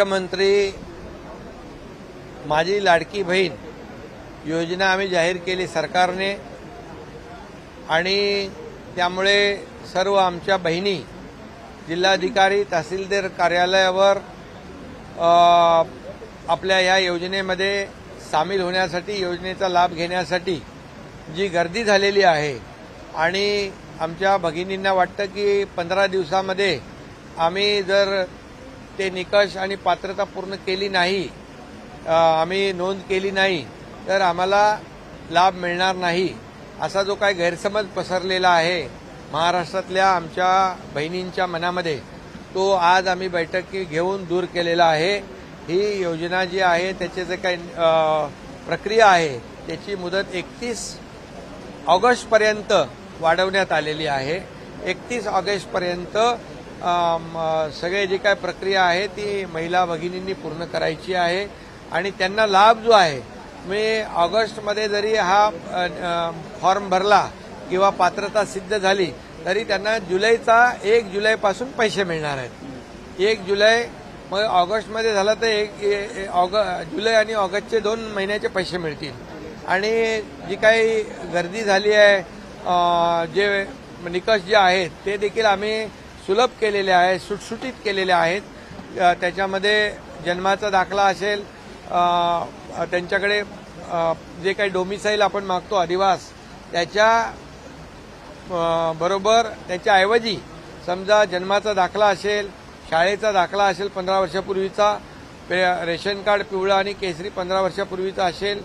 मुख्यमंत्री माझी लाडकी बहीण योजना आम्ही जाहीर केली सरकारने. आणि त्यामुळे सर्व आमच्या बहिणी जिल्हाधिकारी तहसीलदार कार्यालयावर आपल्या या योजनेमध्ये सामील होण्यासाठी योजनेचा लाभ घेण्यासाठी जी गर्दी झालेली आहे आणि आमच्या भगिनींना वाटतं की पंधरा दिवसामध्ये आम्ही जर ते निकष आणि पात्रता पूर्ण केली नाही आम्ही नोंद केली नाही तर आम्हाला लाभ मिळणार नाही असा जो काही गैरसमज पसरलेला आहे महाराष्ट्रातल्या आमच्या बहिणींच्या मनामध्ये तो आज आम्ही बैठकी घेऊन दूर केलेला आहे. ही योजना जी आहे त्याचे जे काही प्रक्रिया आहे त्याची मुदत एकतीस ऑगस्टपर्यंत वाढवण्यात आलेली आहे. एकतीस ऑगस्टपर्यंत सगळे जी काय प्रक्रिया आहे ती महिला भगिनींनी पूर्ण करायची आहे. आणि त्यांना लाभ जो आहे मी ऑगस्टमध्ये जरी हा फॉर्म भरला किंवा पात्रता सिद्ध झाली तरी त्यांना जुलैचा एक जुलैपासून पैसे मिळणार आहेत. एक जुलै मग ऑगस्टमध्ये झालं तर एक ऑग जुलै आणि ऑगस्टचे दोन महिन्याचे पैसे मिळतील. आणि जी काही गर्दी झाली आहे जे निकष जे आहेत ते देखील आम्ही सुलभ केलेले आहेत सुटसुटीत केलेले आहेत. त्याच्यामध्ये जन्माचा दाखला असेल त्यांच्याकडे जे काही डोमिसाईल आपण मागतो अधिवास त्याच्या बरोबर त्याच्याऐवजी समजा जन्माचा दाखला असेल शाळेचा दाखला असेल पंधरा वर्षापूर्वीचा पे- रेशन कार्ड पिवळा आणि केसरी पंधरा वर्षापूर्वीचा असेल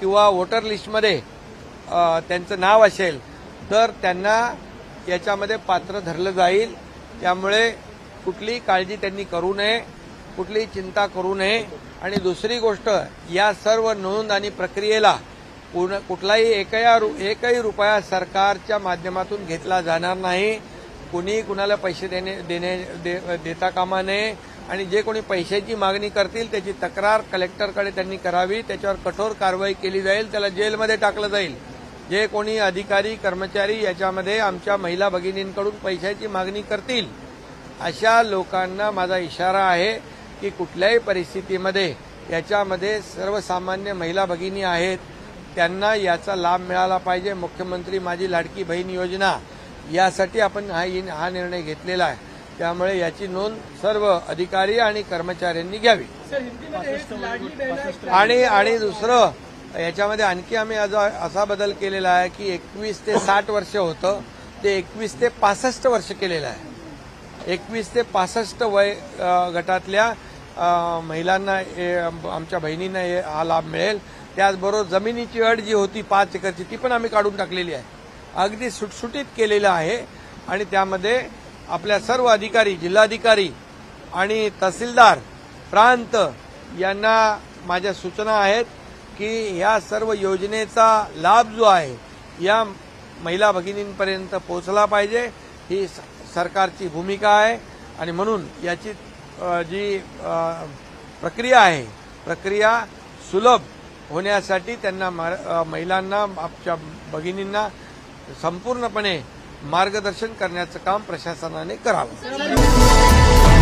किंवा वोटर लिस्टमध्ये त्यांचं नाव असेल तर त्यांना याच्यामध्ये पात्र धरलं जाईल. त्यामुळे कुठलीही काळजी त्यांनी करू नये कुठलीही चिंता करू नये. आणि दुसरी गोष्ट या सर्व नोंद आणि प्रक्रियेला पूर्ण कुठलाही एकया रु- एकही रुपया सरकारच्या माध्यमातून घेतला जाणार नाही. कुणीही कुणाला पैसे देणे देणे दे- देता कामा नये. आणि जे कोणी पैशाची मागणी करतील त्याची तक्रार कलेक्टरकडे त्यांनी करावी. त्याच्यावर कठोर कारवाई केली जाईल. त्याला जेलमध्ये टाकलं जाईल. जे कोणी अधिकारी कर्मचारी याच्यामध्ये आमच्या महिला भगिनींकडून पैशाची मागणी करतील अशा लोकांना माझा इशारा आहे की कुठल्याही परिस्थितीमध्ये याच्यामध्ये सर्वसामान्य महिला भगिनी आहेत त्यांना याचा लाभ मिळाला पाहिजे. मुख्यमंत्री माझी लाडकी बहीण योजना यासाठी आपण हा हा निर्णय घेतलेला आहे. त्यामुळे याची नोंद सर्व अधिकारी आणि कर्मचाऱ्यांनी घ्यावी. आणि आणि दुसरं याच्यामध्ये आणखी आम्ही असा बदल केलेला आहे की एकवीस ते साठ वर्ष होतं ते एकवीस ते पासष्ट वर्ष केलेलं आहे. एकवीस ते पासष्ट वय गटातल्या महिलांना आमच्या बहिणींना हा लाभ मिळेल. त्याचबरोबर जमिनीची अट जी होती पाच एकरची ती पण आम्ही काढून टाकलेली आहे. अगदी सुटसुटीत केलेलं आहे. आणि त्यामध्ये आपल्या सर्व अधिकारी जिल्हाधिकारी आणि तहसीलदार प्रांत यांना माझ्या सूचना आहेत. की या सर्व योजनेचा लाभ जो आहे या महिला भगिनींपर्यंत पोहोचला पाहिजे. ही स- सरकारची भूमिका आहे आणि म्हणून याची जी प्रक्रिया आहे प्रक्रिया सुलभ होण्यासाठी त्यांना महिलांना आमच्या भगिनींना संपूर्णपणे मार्गदर्शन करण्याचं काम प्रशासनाने करावं.